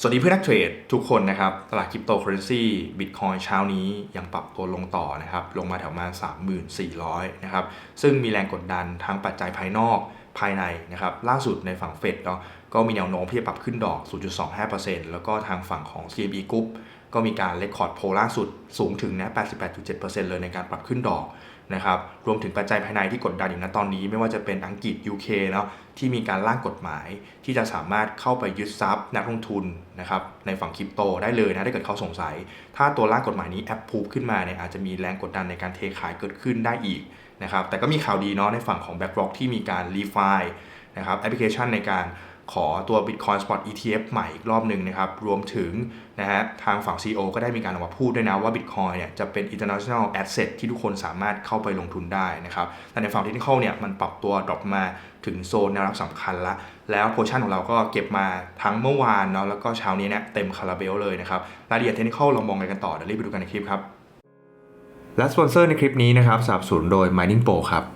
สวัสดีเพื่อนนักเทรดทุกคนนะครับ ตลาดคริปโตเคอเรนซีบิตคอยเช้านี้ยังปรับตัวลงต่อนะครับ ลงมาแถวมา3,400 นะครับ ซึ่งมีแรงกดดันทั้งปัจจัยภายนอกภายในนะครับ ล่าสุดในฝั่งเฟดเนาะก็มีแนวโน้มที่จะปรับขึ้นดอก 0.25%แล้วก็ทางฝั่งของ CME Group ก็มีการเลคคอร์ดโพล่าสุดสูงถึงนะ88.7%เลยในการปรับขึ้นดอก นะครับรวมถึงปัจจัยภายในที่กดดันอยู่ณตอนนี้ ไม่ว่าจะเป็นอังกฤษ UK เนาะที่มีการร่างกฎหมายที่จะสามารถเข้าไปยึดทรัพย์นักลงทุนนะครับในฝั่งคริปโตได้เลยนะถ้าเกิดเขาสงสัย ถ้าตัวร่างกฎหมายนี้แอปพูขึ้นมาเนี่ยอาจจะมีแรงกดดันในการเทขายเกิดขึ้นได้อีกนะครับแต่ก็มีข่าวดีเนาะในฝั่งของ BlackRock ที่มีการรีไฟนะครับแอปพลิเคชันในการ ขอตัว Bitcoin Spot ETF ใหม่อีกรอบหนึ่งนะครับ รวมถึงนะฮะทางฝั่ง CEO ก็ได้มีการออกมาพูดด้วยนะว่า Bitcoin เนี่ยจะเป็น international asset ที่ทุกคนสามารถเข้าไปลงทุนได้นะครับ แต่ในฝั่ง technical เนี่ยมันปรับตัวดรอปมาถึงโซนแนวรับสำคัญละ แล้วโพชั่นของเราก็เก็บมาทั้งเมื่อวานเนาะแล้วก็เช้านี้เนี่ยเต็มคาราเบลเลยนะครับ รายละเอียด technical เรามองกันต่อเดี๋ยวรีบไปดูกันในคลิปครับ และสปอนเซอร์ในคลิปนี้นะครับสนับสนุนโดย Mining Pro ครับ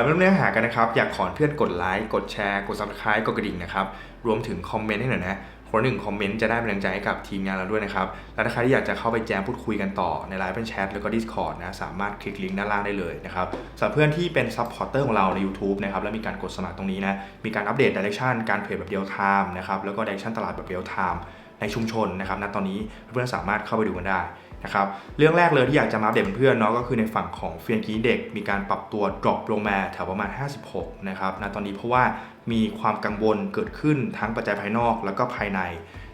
อนเริ่มเนื้อหากันนะครับ อยากขอเพื่อนกดไลค์กดแชร์ กด subscribe กดกระดิ่งนะครับ รวมถึงคอมเมนต์ให้หน่อยนะคนหนึ่งคอมเมนต์จะได้เป็นกำลังใจให้กับทีมงานเราด้วยนะครับ และถ้าใครที่อยากจะเข้าไปแจมพูดคุยกันต่อในไลน์เป็นแชทแล้วก็ Discord นะ สามารถคลิกลิงก์ด้านล่างได้เลยนะครับสำหรับเพื่อนที่เป็นซัพพอร์เตอร์ของเราใน YouTube นะครับและมีการกดสมัครตรงนี้นะ มีการอัปเดตดิเรกชันการเทรดแบบเรียลไทม์นะครับแล้วก็ดิเรกชันตลาดแบบเรียลไทม์ในชุมชนนะครับณตอนนี้เพื่อนๆสามารถเข้าไปดูกันได้ นะครับเรื่องแรกเลยที่อยากจะมาอัปเดตเพื่อนเนาะก็คือในฝั่งของเฟียนกีเด็กมีการปรับตัว drop ลงมาแถวประมาณ 56 นะครับณตอนนี้เพราะว่ามีความกังวลเกิดขึ้นทั้งปัจจัยภายนอกแล้วก็ภายใน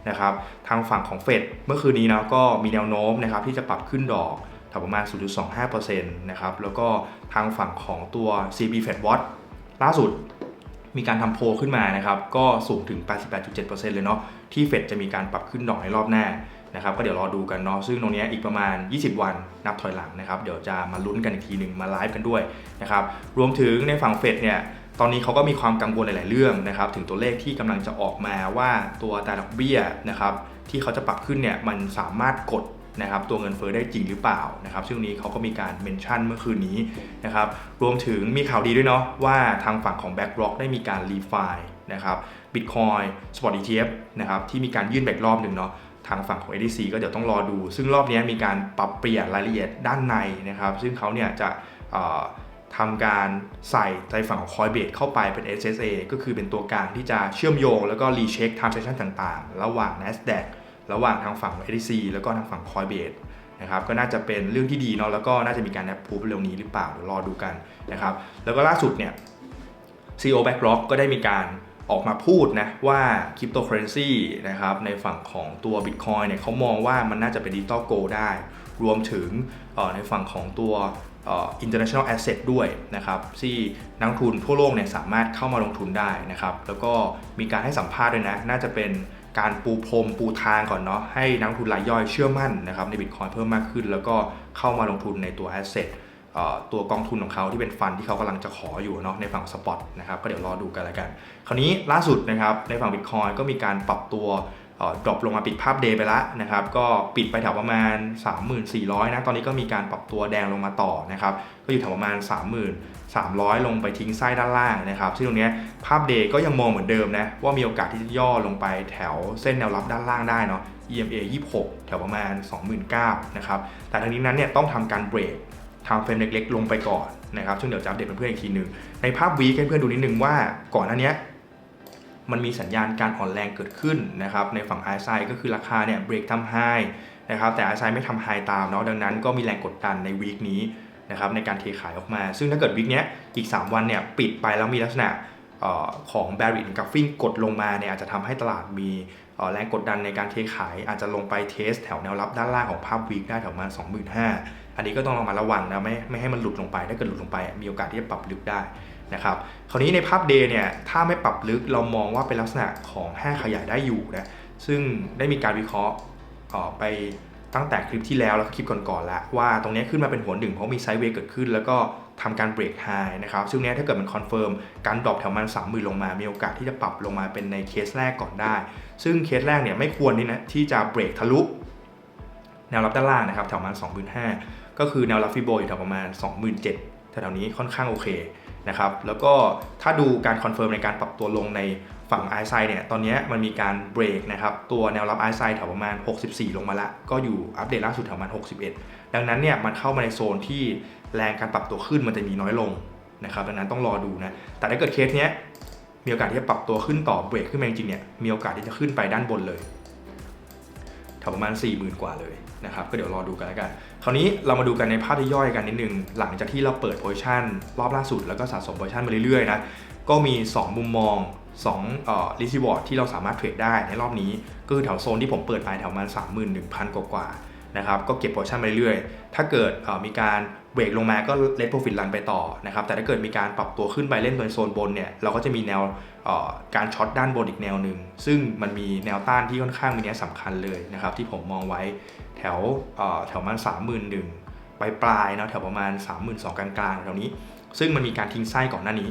นะครับทางฝั่งของเฟดเมื่อคืนนี้นะก็มีแนวโน้มนะครับที่จะปรับขึ้นดอกแถวประมาณ 0.25%นะครับแล้วก็ทางฝั่งของตัว CB Fed Watch ล่าสุดมีการทำโพขึ้นมานะครับก็สูงถึง 88.7%เลยเนาะที่เฟดจะมีการปรับขึ้นดอกในรอบหน้า นะครับก็เดี๋ยวรอดูกันเนาะซึ่งตรงนี้อีกประมาณ 20 วันนับถอยหลังนะครับเดี๋ยวจะมาลุ้นกันอีกทีหนึ่งมาไลฟ์กันด้วยนะครับรวมถึงในฝั่งเฟดเนี่ยตอนนี้เขาก็มีความกังวลหลาย ๆ เรื่องนะครับถึงตัวเลขที่กำลังจะออกมาว่าตัวตาดอกเบี้ยนะครับที่เขาจะปรับขึ้นเนี่ยมันสามารถกดนะครับตัวเงินเฟ้อได้จริงหรือเปล่านะครับซึ่งนี้เขาก็มีการเมนชั่นเมื่อคืนนี้นะครับรวมถึงมีข่าวดีด้วยเนาะว่าทางฝั่งของ BlackRock ได้มีการรีไฟนะครับ Bitcoin Spot ETF นะครับที่มีการยื่นแบกรอบหนึ่งเนาะ ทางฝั่งของ ADC ก็เดี๋ยวต้องรอดู ซึ่งรอบนี้มีการปรับเปลี่ยนรายละเอียดด้านในนะครับ ซึ่งเขาเนี่ยจะทำการใส่ในฝั่งของ Coinbase เข้าไปเป็น SSA ก็คือเป็นตัวกลางที่จะเชื่อมโยง แล้วก็รีเช็ค transaction ต่างๆ ระหว่าง NASDAQ ระหว่างทางฝั่งของ ADC แล้วก็ทางฝั่ง Coinbase นะครับก็น่าจะเป็นเรื่องที่ดีเนาะแล้วก็น่าจะมีการแอปพูเร็วนี้หรือเปล่าเดี๋ยวรอดูกันนะครับแล้วก็ล่าสุดเนี่ย CEO BlackRock ก็ได้มีการ ออกมาพูดนะว่าคริปโตเคอเรนซีนะครับในฝั่งของตัว Bitcoin เนี่ยเขามองว่ามันน่าจะเป็นดิจิตอลโกได้ รวมถึงในฝั่งของตัว international asset ด้วยนะครับที่นักทุนทั่วโลกเนี่ยสามารถเข้ามาลงทุนได้นะครับแล้วก็มีการให้สัมภาษณ์ด้วยนะ น่าจะเป็นการปูพรมปูทางก่อนเนาะให้นักทุนรายย่อยเชื่อมั่นนะครับใน Bitcoin เพิ่มมากขึ้น แล้วก็เข้ามาลงทุนในตัว asset ตัวกองทุนของเขาที่เป็นฟันที่เขากำลังจะขออยู่เนาะในฝั่งสปอตนะครับก็เดี๋ยวรอดูกันล้วกัน คราวนี้ล่าสุดนะครับในฝั่ง Bitcoin ก็มีการปรับตัวดรอปลงมาปิดภาพเดย์ไปแล้วนะครับ ก็ปิดไปแถวประมาณ 3400 นะ ตอนนี้ก็มีการปรับตัวแดงลงมาต่อนะครับ ก็อยู่แถวประมาณ 3300 ลงไปทิ้งไส้ด้านล่างนะครับ ซึ่งตรงนี้ภาพเดย์ก็ยังมองเหมือนเดิมนะ ว่ามีโอกาสที่จะย่อลงไปแถวเส้นแนวรับด้านล่างได้เนาะ EMA 26 แถวประมาณ 29,000นะครับ แต่ทั้งนี้นั้นเนี่ยต้องทำการเบรก ทำเฟรมเล็ก ๆ ลงไปก่อนนะครับซึ่งเดี๋ยวจะอัปเดตเพื่อนๆอีกทีหนึ่งในภาพวีคให้เพื่อนดูนิดนึงว่าก่อนหน้านี้มันมีสัญญาณการอ่อนแรงเกิดขึ้นนะครับในฝั่งไอซายก็คือราคาเนี่ยเบรกทำไฮนะครับแต่อายไม่ทำไฮตามเนาะดังนั้นก็มีแรงกดดันในวีคนี้นะครับในการเทขายออกมา ซึ่งถ้าเกิดวีคนี้อีก 3 วันเนี่ยปิดไปแล้วมีลักษณะ ของ bearish engulfing กดลงมาเนี่ยอาจจะทำให้ตลาดมีแรงกดดันในการเทขาย อาจจะลงไปเทสแถวแนวรับด้านล่างของภาพวีคได้แถวมา25,000 อันนี้ก็ต้องลองมาระวังนะไม่ไม่ให้มันหลุดลงไป ถ้าเกิดหลุดลงไป มีโอกาสที่จะปรับลึกได้นะครับคราวนี้ในภาพ day เนี่ยถ้าไม่ปรับลึกเรามองว่าเป็นลักษณะของห้าขยายได้อยู่นะซึ่งได้มีการวิเคราะห์ไปตั้งแต่คลิปที่แล้วแล้วคลิปก่อนๆแล้วว่าตรงนี้ขึ้นมาเป็นหัวหนึ่งเพราะมีไซด์เวย์เกิดขึ้นแล้วก็ ทำการเบรกไฮนะครับ ซึ่งเนี้ยถ้าเกิดมันคอนเฟิร์มการดรอปแถวมันสามหมื่นลงมา มีโอกาสที่จะปรับลงมาเป็นในเคสแรกก่อนได้ ซึ่งเคสแรกเนี่ยไม่ควรนี่นะที่จะเบรกทะลุแนวรับด้านล่างนะครับแถวประมาณ25,000ก็คือแนวรับฟิโบอยู่แถวประมาณ 27,000 ถวๆนี้ค่อนข้างโอเคนะครับแล้วก็ถ้าดูการคอนเฟิร์มในการปรับตัวลงในฝั่งไอไซเนี่ยตอนนี้มันมีการเบรกนะครับตัวแนวรับไอไซแถวประมาณ 64 ลงมาละก็อยู่อัปเดตล่าสุดแถวประมาณ 61 ดังนั้นเนี่ยมันเข้ามาในโซนที่แรงการปรับตัวขึ้นมันจะมีน้อยลงนะครับดังนั้นต้องรอดูนะแต่ถ้าเกิดเคสเนี้ยมีโอกาสที่จะปรับตัวขึ้นต่อเบรกขึ้นมาจริงๆเนี่ยมีโอกาสที่จะขึ้นไปด้านบนเลย ถวประมาณ 40,000 กว่าเลยนะครับก็เดี๋ยวรอดูกันแล้วกัน คราวนี้เรามาดูกันในภาพย่อยกันนิดนึง หลังจากที่เราเปิดโพซิชันรอบล่าสุดแล้วก็สะสมโพซิชันมาเรื่อยๆนะก็มี 2 มุมมอง2เอ่อลิซิวอร์ดที่เราสามารถเทรดได้ในรอบนี้ก็คือแถวโซนที่ผมเปิดไปแถวประมาณ31,000 กว่าๆ นะครับก็เก็บโพชั่นมาเรื่อยๆถ้าเกิดมีการเบรกลงมาก็เลทโปรฟิตรันไปต่อนะครับแต่ถ้าเกิดมีการปรับตัวขึ้นไปเล่นบนโซนบนเนี่ยเราก็จะมีแนวการช็อตด้านบนอีกแนวหนึ่งซึ่งมันมีแนวต้านที่ค่อนข้างมีนัยสำคัญเลยนะครับที่ผมมองไว้แถวเอ่อแถวประมาณ31,000ปลายปลายเนาะแถวประมาณ 32,000กลางๆแถวนี้ ซึ่งมันมีการทิ้งไส้ก่อนหน้านี้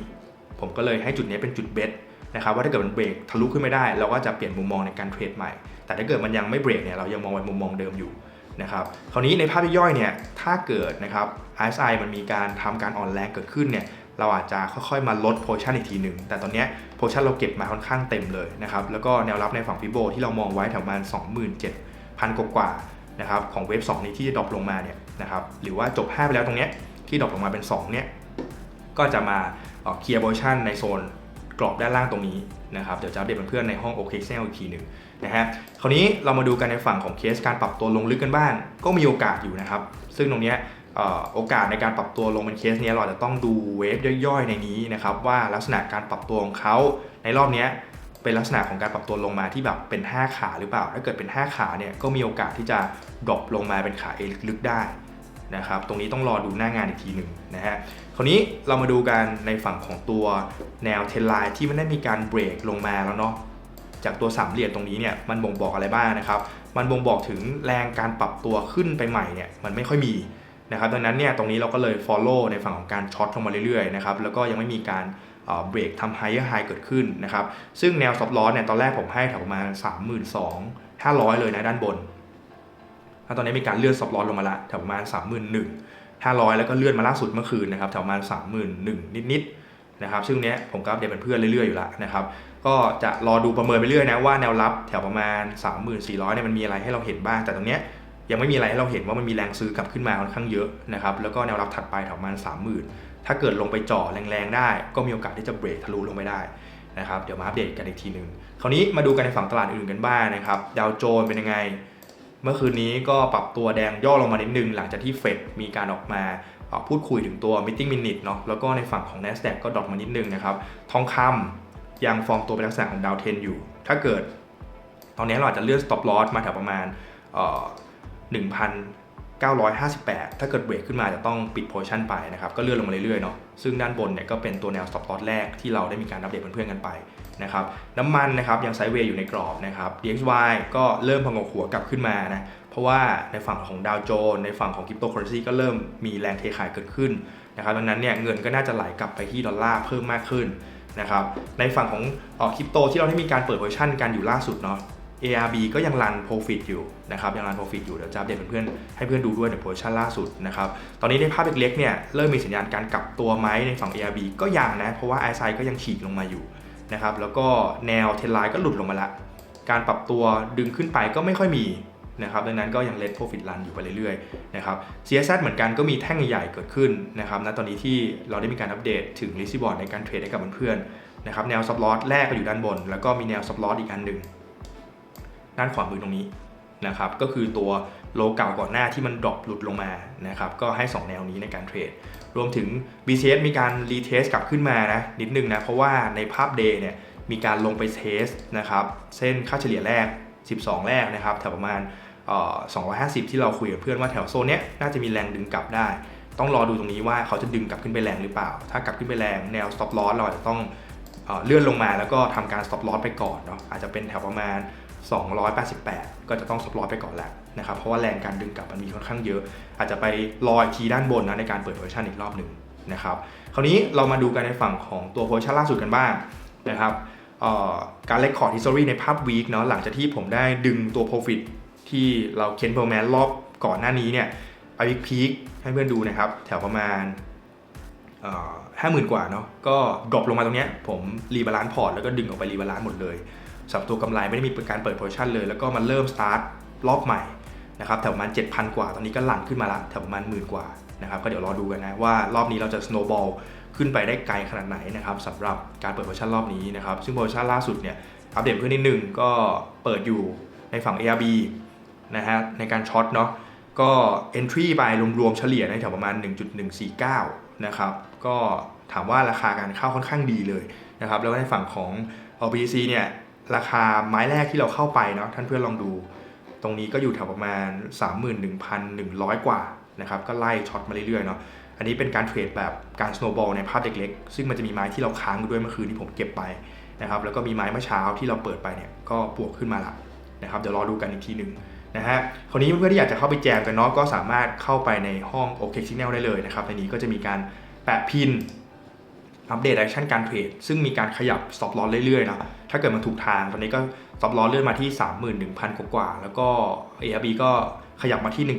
ผมก็เลยให้จุดนี้เป็นจุดเบสนะครับว่าถ้าเกิดมันเบรกทะลุขึ้นไม่ได้ เราก็จะเปลี่ยนมุมมองในการเทรดใหม่ แต่ถ้าเกิดมันยังไม่เบรกเนี่ยเรายังมองไว้มุมมองเดิมอยู่ นะครับคราวนี้ในภาพย่อยเนี่ยถ้าเกิดนะครับ RSI มันมีการทำการอ่อนแรงเกิดขึ้นเนี่ยเราอาจจะค่อยๆมาลดโพชั่นอีกทีหนึ่งแต่ตอนนี้โพชั่นเราเก็บมาค่อนข้างเต็มเลยนะครับแล้วก็แนวรับในฝั่งฟิโบที่เรามองไว้แถวประมาณ27,000 กว่าๆนะครับของเวฟ2นี้ที่ดรอปลงมาเนี่ยนะครับหรือว่าจบ 5 ไปแล้วตรงเนี้ยที่ดรอปลงมาเป็น 2 เนี่ยก็จะมาเคลียร์โพชั่นในโซน กรอบด้านล่างตรงนี้นะครับเดี๋ยวจะอัปเดตเพื่อนในห้อง OK Excel อีกทีหนึ่งนะฮะคราวนี้เรามาดูกันในฝั่งของเคสการปรับตัวลงลึกกันบ้าง ก็มีโอกาสอยู่นะครับ ซึ่งตรงนี้โอกาสในการปรับตัวลงเป็นเคสนี้เราจะต้องดูเวฟย่อยๆในนี้นะครับว่าลักษณะการปรับตัวของเขาในรอบนี้เป็นลักษณะของการปรับตัวลงมาที่แบบเป็น 5 ขาหรือเปล่า ถ้าเกิดเป็น 5 ขาเนี่ยก็มีโอกาสที่จะดรอปลงมาเป็นขาเอลึกๆได้ นะครับ ตรงนี้ต้องรอดูหน้างานอีกทีหนึ่งนะฮะ คราวนี้เรามาดูกันในฝั่งของตัวแนวเทรนไลน์ที่มันได้มีการเบรกลงมาแล้วเนาะ จากตัวสามเหลี่ยมตรงนี้เนี่ยมันบ่งบอกอะไรบ้างนะครับ มันบ่งบอกถึงแรงการปรับตัวขึ้นไปใหม่เนี่ยมันไม่ค่อยมีนะครับ ดังนั้นเนี่ยตรงนี้เราก็เลย follow ในฝั่งของการช็อตลงมาเรื่อยๆนะครับ แล้วก็ยังไม่มีการเบรกทำ higher high เกิดขึ้นนะครับ ซึ่งแนว stop loss เนี่ยตอนแรกผมให้แถวประมาณ 32,500 เลยนะด้านบน แล้วตอนนี้มีการเลื่อน stop loss ลงมาละแถวประมาณ 31,000 500 แล้วก็เลื่อนมาล่าสุดเมื่อคืนนะครับแถวประมาณ 31,000 นิดๆนะครับซึ่งเนี้ยผมก็อัปเดตเป็นเพื่อนเรื่อยๆอยู่แล้วนะครับก็จะรอดูประเมินไปเรื่อยนะว่าแนวรับแถวประมาณ 3,400เนี่ยมันมีอะไรให้เราเห็นบ้างแต่ตรงเนี้ยยังไม่มีอะไรให้เราเห็นว่ามันมีแรงซื้อกลับขึ้นมาค่อนข้างเยอะนะครับแล้วก็แนวรับถัดไปแถวประมาณ 30,000 ถ้าเกิดลงไปจ่อแรงๆได้ ก็มีโอกาสที่จะเบรกทะลุลงไปได้นะครับเดี๋ยวมาอัปเดตกันอีกทีหนึ่งคราวนี้มาดูกันในฝั่งตลาดอื่นกันบ้างนะครับดาวโจนเป็นยังไง เมื่อคืนนี้ก็ปรับตัวแดงย่อลงมานิดนึง หลังจากที่เฟดมีการออกมาพูดคุยถึงตัว meeting minute เนาะแล้วก็ในฝั่งของ NASDAQ ก็ดรอปมานิดนึงนะครับ ทองคำยังฟองตัวเป็นลักษณะของดาวเทนอยู่ ถ้าเกิด ตอนนี้เราอาจจะเลื่อน stop loss มาแถวประมาณเ958 ถ้าเกิดเบรกขึ้นมาจะต้องปิดโพชั่นไปนะครับ ก็เลื่อนลงมาเรื่อยๆเนาะ ซึ่งด้านบนเนี่ยก็เป็นตัวแนว stop loss แรกที่เราได้มีการอัปเดตเพื่อนๆกันไปนะครับ น้ำมันนะครับยังไซด์เวย์อยู่ในกรอบนะครับ DXY ก็เริ่มพงกหัวกลับขึ้นมานะ เพราะว่าในฝั่งของดาวโจนในฝั่งของคริปโตเคอเรนซีก็เริ่มมีแรงเทขายเกิดขึ้นนะครับ ดังนั้นเนี่ยเงินก็น่าจะไหลกลับไปที่ดอลลาร์เพิ่มมากขึ้นนะครับ ในฝั่งของคริปโตที่เราได้มีการเปิดโพซิชั่นกันอยู่ล่าสุดเนาะ ARB ก็ยังรัน profit อยู่นะครับยังรัน profit อยู่เดี๋ยวจะอัปเดตเพื่อนๆให้เพื่อนดูด้วยในโพซชั่นล่าสุดนะครับตอนนี้ในภาพเล็กๆเนี่ยเริ่มมีสัญญาณการกลับตัวไหมในฝั่ง ARB ก็ยังนะ เพราะว่า RSI ก็ยังฉีกลงมาอยู่นะครับแล้วก็แนวเทรนไลน์ก็หลุดลงมาละ การปรับตัวดึงขึ้นไปก็ไม่ค่อยมีนะครับดังนั้นก็ยังเลทโปรฟิตรันอยู่ไปเรื่อยๆนะครับ CSZ เหมือนกันก็มีแท่งใหญ่ๆเกิดขึ้นนะครับณตอนนี้ที่เราได้มีการอัปเดตถึง r e s i b o r d ในการเทรดให้กับเพื่อนๆนะครับแนวซับลอสแรกก็อยู่ด้านบน แล้วก็มีแนวซับลอสอีกอันหนึ่ง ด้านขวามือตรงนี้นะครับก็คือตัวโลเก่าก่อนหน้าที่มันดรอปหลุดลงมานะครับก็ให้ 2 แนวนี้ในการเทรด รวมถึง BCS มีการรีเทสกลับขึ้นมานะนิดนึงนะ เพราะว่าในภาพ Day เนี่ยมีการลงไปเทสนะครับเส้นค่าเฉลี่ยแรก 12 แรกนะครับแถวประมาณ 250 ที่เราคุยกับเพื่อนว่าแถวโซนเนี้ยน่าจะมีแรงดึงกลับได้ ต้องรอดูตรงนี้ว่าเขาจะดึงกลับขึ้นไปแรงหรือเปล่า ถ้ากลับขึ้นไปแรงแนว stop loss เราอาจจะต้องเอเลื่อนลงมาแล้วก็ทำการ stop loss ไปก่อนเนาะอาจจะเป็นแถวประมาณ 288 ก็จะต้อง stop loss ไปก่อนแล้วนะครับเพราะว่าแรงการดึงกลับมันมีค่อนข้างเยอะ อาจจะไปรออีกทีด้านบนนะในการเปิด position อีกรอบหนึ่งนะครับคราวนี้เรามาดูกันในฝั่งของตัว position ล่าสุดกันบ้างนะครับการ record history ในภาพ week เนาะหลังจากที่ผมได้ดึงตัว profit ที่เราเค้นเพอร์แมนรอบก่อนหน้านี้เนี่ยไปพีคให้เพื่อนดูนะครับ แถวประมาณห้าหมื่นกว่าเนาะก็ดรอปลงมาตรงเนี้ยผมรีบาลานซ์พอร์ตแล้วก็ดึงออกไปรีบาลานซ์หมดเลย สำหรับตัวกำไรไม่ได้มีการเปิดโพซิชันเลย แล้วก็มันเริ่มสตาร์ทรอบใหม่นะครับแถวประมาณ 7,000 กว่า ตอนนี้ก็หลั่นขึ้นมาละแถวประมาณหมื่นกว่านะครับก็เดี๋ยวรอดูกันนะว่ารอบนี้เราจะ snowball ขึ้นไปได้ไกลขนาดไหนนะครับสำหรับการเปิดโพซิชันรอบนี้นะครับซึ่งโพซิชันล่าสุดเนี่ยอัปเดตขึ้นนิดนึงก็เปิดอยู่ในฝั่ง ARB นะฮะในการช็อตเนาะก็ entry ไปรวมๆเฉลี่ยในแถวประมาณ 1.149 นะครับ ก็ถามว่าราคาการเข้าค่อนข้างดีเลยนะครับ แล้วในฝั่งของ BTC เนี่ย ราคาไม้แรกที่เราเข้าไปเนาะท่านเพื่อนลองดู ตรงนี้ก็อยู่แถวประมาณ 31,100 กว่านะครับก็ไล่ช็อตมาเรื่อยๆเนาะอันนี้เป็นการเทรดแบบการ snowball ในภาพเล็กๆ ซึ่งมันจะมีไม้ที่เราค้างด้วยเมื่อคืนที่ผมเก็บไปนะครับแล้วก็มีไม้เมื่อเช้าที่เราเปิดไปเนี่ยก็บวกขึ้นมาละนะครับเดี๋ยวรอดูกันอีกทีหนึ่งนะฮะคราวนี้เพื่อนๆที่อยากจะเข้าไปแจมกันเนาะก็สามารถเข้าไปในห้อง OK Signal ได้เลยนะครับในนี้ก็จะมีการแปะพิน อัปเดตแอคชั่นการเทรดซึ่งมีการขยับ stop loss เรื่อยๆนะถ้าเกิดมันถูกทางตอนนี้ก็ stop loss เลื่อนมาที่ 31,000 กว่าๆแล้วก็ ARB ก็ขยับมาที่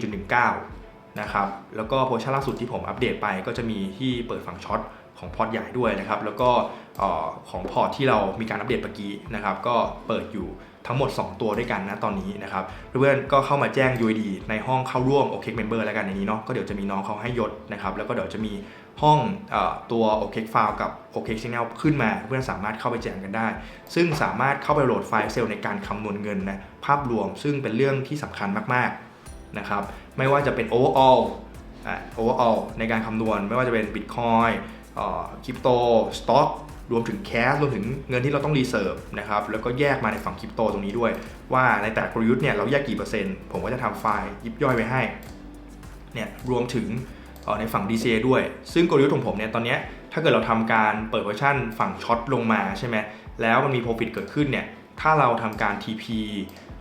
1.19 นะครับ แล้วก็โพชั่นล่าสุดที่ผมอัปเดตไปก็จะมีที่เปิดฝั่งช็อตของพอร์ตใหญ่ด้วยนะครับ แล้วก็ของพอร์ตที่เรามีการอัปเดตเมื่อกี้นะครับ ก็เปิดอยู่ทั้งหมด 2 ตัวด้วยกันนะตอนนี้นะครับ เพื่อนๆก็เข้ามาแจ้ง UID ในห้องเข้าร่วม OK Member แล้วกันในนี้เนาะก็เดี๋ยวจะมีน้องเขาให้ยศนะครับ แล้วก็เดี๋ยวจะมี ห้องอตัว OK File กับ OK Signal ขึ้นมา เพื่อนสามารถเข้าไปแจ้งกันได้ ซึ่งสามารถเข้าไปโหลดไฟล์เซลล์ในการคำนวณเงินนะภาพรวมซึ่งเป็นเรื่องที่สำคัญมากๆนะครับไม่ว่าจะเป็น overall อ่า overall ในการคำนวณไม่ว่าจะเป็น Bitcoin คริปโตสต็อกรวมถึงแคสรวมถึงเงินที่เราต้องรีเซิร์ฟนะครับแล้วก็แยกมาในฝั่งคริปโตตรงนี้ด้วย ว่าในแต่ละกลยุทธ์เนี่ยเราแยกกี่เปอร์เซ็นต์ ผมก็จะทำไฟล์ยิบย่อยไว้ให้เนี่ยรวมถึง ในฝั่ง DCA ด้วย ซึ่งกลยุทธ์ของผมเนี่ยตอนนี้ถ้าเกิดเราทำการเปิดเวอร์ชั่นฝั่งช็อตลงมาใช่ไหมแล้วมันมี Profit เกิดขึ้นเนี่ยถ้าเราทำการ TP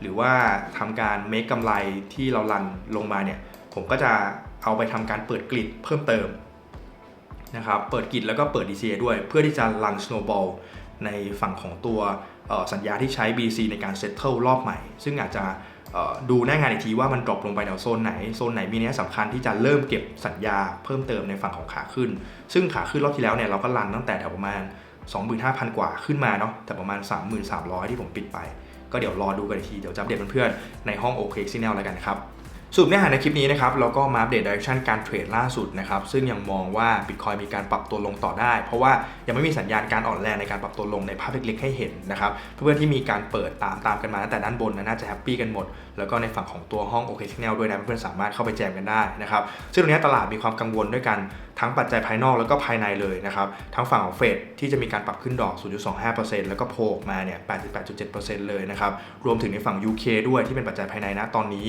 หรือว่าทำการ make กำไรที่เรารันลงมาเนี่ยผมก็จะเอาไปทำการเปิดกริดเพิ่มเติมนะครับเปิดกิจแล้วก็เปิด DCA ด้วย เพื่อที่จะรัน snowball ในฝั่งของตัวสัญญาที่ใช้ BC ในการ settle รอบใหม่ ซึ่งอาจจะ ดูหน้างานอีกทีว่ามันดรอปลงไปแถวโซนไหน โซนไหนมีเนัยสำคัญที่จะเริ่มเก็บสัญญาเพิ่มเติมในฝั่งของขาขึ้น ซึ่งขาขึ้นรอบที่แล้วเนี่ยเราก็รันตั้งแต่แถวประมาณ 25,000 กว่าขึ้นมาเนาะแต่ประมาณ 3,300 ที่ผมปิดไป ก็เดี๋ยวรอดูกันอีกที เดี๋ยวจะอัปเดตเพื่อนๆในห้อง OK Signal แล้วกันครับ สรุปเนื้อหาในคลิปนี้นะครับเราก็มาอัปเดต direction การเทรดล่าสุดนะครับซึ่งยังมองว่า Bitcoin มีการปรับตัวลงต่อได้ เพราะว่ายังไม่มีสัญญาณการอ่อนแรงในการปรับตัวลงในภาพเล็กๆให้เห็นนะครับเพื่อนๆที่มีการเปิดตามตามกันมาตั้งแต่ด้านบนน,น่าจะแฮปปี้กันหมด แล้วก็ในฝั่งของตัวห้อง OK Signal ด้วยนะเพื่อนๆสามารถเข้าไปแจมกันได้นะครับซึ่งตรงนี้ตลาดมีความกังวลด้วยกันทั้งปัจจัยภายนอกแล้วก็ภายในเลยนะครับทั้งฝั่งของเฟดที่จะมีการปรับขึ้นดอก 0.25%แล้วก็โพลออกมาเนี่ย 88.7%เลยนะครับรวมถึงในฝั่ง UK ด้วยที่เป็นปัจจัยภายในนะตอนนี้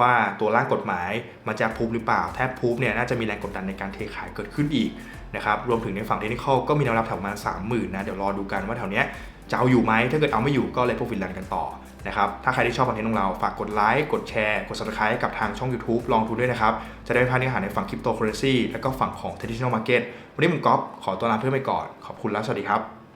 ว่าตัวร่างกฎหมายมันจะพูบหรือเปล่าถ้าพูบเนี่ยน่าจะมีแรงกดดันในการเทขายเกิดขึ้นอีกนะครับรวมถึงในฝั่งเทคนิคก็มีแนวรับแถวประมาณ30,000นะเดี๋ยวรอดูกันว่าแถวเนี้ยจะเอาอยู่ไหมถ้าเกิดเอาไม่อยู่ก็เลยพวกฟินแลนด์กันต่อนะครับถ้าใครที่ชอบคอนเทนต์ของเรา ฝากกดไลค์กดแชร์กด subscribe กับทางช่อง YouTube ลองดูด้วยนะครับ จะได้ไม่พลาดเนื้อหาในฝั่งคริปโตเคอเรนซีและก็ฝั่งของ traditional market วันนี้ผมก๊อฟขอตัวลาเพื่อนไปก่อน ขอบคุณและสวัสดีครับ